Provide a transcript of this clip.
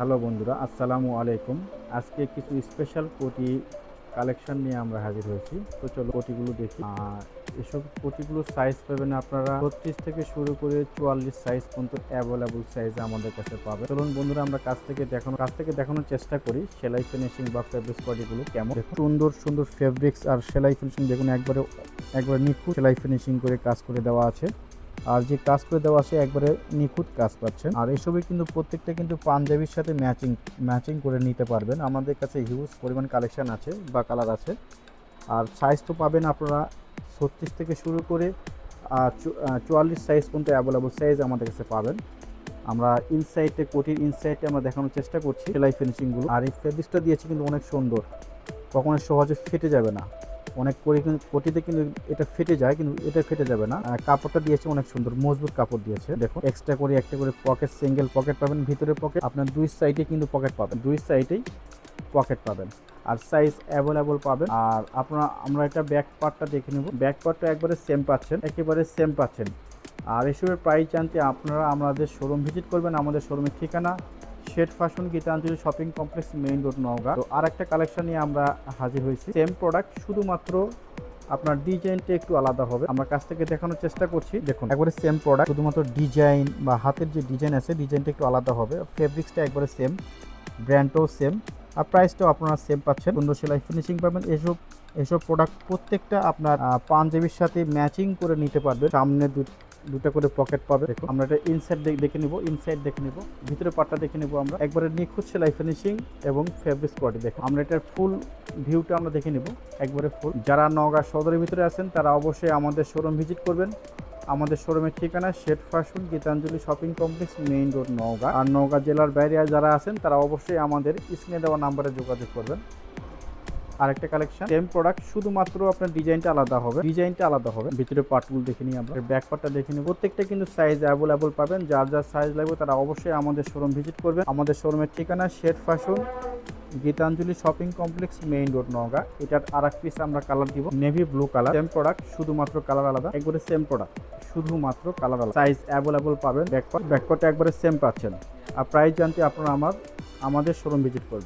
Hello বন্ধুরা, আসসালামু আলাইকুম। আজকে কিছু স্পেশাল কোটি কালেকশন নিয়ে আমরা হাজির হয়েছি। তো চলো কোটিগুলো দেখি। এসব কোটিগুলোর সাইজ পাবেন আপনারা ছত্রিশ থেকে শুরু করে চুয়াল্লিশ সাইজ পর্যন্ত অ্যাভেলেবল সাইজ আমাদের কাছে পাবে চলুন বন্ধুরা, আমরা কাছ থেকে দেখানো কাছ থেকে দেখানোর চেষ্টা করি সেলাই ফিনিশিং বা ফেব্রিক্স কোটিগুলো কেমন। সুন্দর সুন্দর ফেব্রিক্স আর সেলাই ফিনিশিং দেখুন, একবারে একবারে নিখুঁত সেলাই ফিনিশিং করে কাজ করে দেওয়া আছে। আর যে কাজ করে দেওয়া আছে, একবারে নিখুঁত কাজ পাচ্ছেন। আর এসবই কিন্তু প্রত্যেকটা কিন্তু পাঞ্জাবির সাথে ম্যাচিং ম্যাচিং করে নিতে পারবেন। আমাদের কাছে হিউজ পরিমাণ কালেকশন আছে বা কালার আছে। আর সাইজ তো পাবেন আপনারা ছত্রিশ থেকে শুরু করে চুয়াল্লিশ সাইজ পর্যন্ত অ্যাভেলেবল সাইজ আমাদের কাছে পাবেন। আমরা ইনসাইডে কোটির ইনসাইডে আমরা দেখানোর চেষ্টা করছি সেলাই ফিনিশিংগুলো আর এই ফেব্রিক্সটা দিয়েছি কিন্তু অনেক সুন্দর। কখনো সহজে ফেটে যাবে না। অনেক কোটিতে কিন্তু এটা ফেটে যায়, কিন্তু এটা ফেটে যাবে না। কাপড়টা দিয়েছে অনেক সুন্দর, মজবুত কাপড় দিয়েছে। দেখো এক্সট্রা করে, একটা করে পকেট সিঙ্গেল পকেট পাবেন, ভিতরে পকেট আপনার দুই সাইডে কিন্তু পকেট পাবেন, দুই সাইডেই পকেট পাবেন। আর সাইজ অ্যাভেলেবল পাবেন। আর আপনারা, আমরা এটা ব্যাক পার্টটা দেখে নেব। ব্যাক পার্টটা একবারে সেম পাচ্ছেন, একেবারে সেম পাচ্ছেন। আর এসবের প্রাইস জানতে আপনারা আমাদের শোরুম ভিজিট করবেন। আমাদের শোরুমের ঠিকানা Shade Fashion Gitanjali shopping complex main road, Naogaon. তো আর একটা কালেকশন নিয়ে আমরা হাজির হয়েছি। সেম প্রোডাক্ট, শুধুমাত্র আপনার ডিজাইনটা একটু আলাদা হবে। আমরা কাছ থেকে দেখানোর চেষ্টা করছি। দেখুন, একবারে সেম প্রোডাক্ট, শুধুমাত্র ডিজাইন বা হাতের যে ডিজাইন আছে, ডিজাইনটা একটু আলাদা হবে। ফেব্রিক্সটা একবারে সেম, ব্র্যান্ডটাও সেম। আর প্রাইসটাও আপনারা সেম পাচ্ছেন। সুন্দর সেলাই ফিনিশিং পাবেন। এসব এসব প্রোডাক্ট প্রত্যেকটা আপনার পাঞ্জাবির সাথে ম্যাচিং করে নিতে পারবে সামনে দুটা করে পকেট পাবে। দেখুন আমরা এটা ইনসাইড দেখে নিব ইনসাইড দেখে নিব, ভিতরে পাটটা দেখে নিব আমরা। একবারে নিখুঁত সেলাই ফিনিশিং এবং ফেব্রিক কোয়ালিটি দেখো, আমরা এটার ফুল ভিউটা আমরা দেখে নিব, একবারে ফুল যারা নওগাঁ সদরের ভিতরে আছেন, তারা অবশ্যই আমাদের শোরুম ভিজিট করবেন। আমাদের শোরুমের ঠিকানা Shade Fashion Gitanjali shopping complex main road Naogaon. আর নওগাঁ জেলার বাইরে যারা আছেন, তারা অবশ্যই আমাদের স্ক্রিনে দেওয়া নাম্বারে যোগাযোগ করবেন। আরেকটা কালেকশন সেম প্রোডাক্ট শুধুমাত্র আপনার ডিজাইনটা আলাদা হবে। ডিজাইনটা আলাদা হবে। ভিতরে পার্টগুলো দেখে নিই আমরা। ব্যাক পার্টটা দেখে নিই। প্রত্যেকটা কিন্তু সাইজ অ্যাভেলেবল পাবেন। যার যার সাইজ লাগবে তারা অবশ্যই আমাদের শোরুম ভিজিট করবেন আমাদের শোরুমের ঠিকানা shade fashion, Gitanjali shopping complex main road Naogaon. এটার আর এক পিস আমরা কালার দিব। Navy blue colour same product শুধুমাত্র কালার আলাদা। একবারে সেম প্রোডাক্ট শুধুমাত্র কালার আলাদা। সাইজ অ্যাভেলেবল পাবেন। ব্যাকপার্ট ব্যাকপার্টটা একবারে সেম পাচ্ছেন। আর প্রাইস জানতে আপনারা আমার, আমাদের শোরুম ভিজিট করবেন।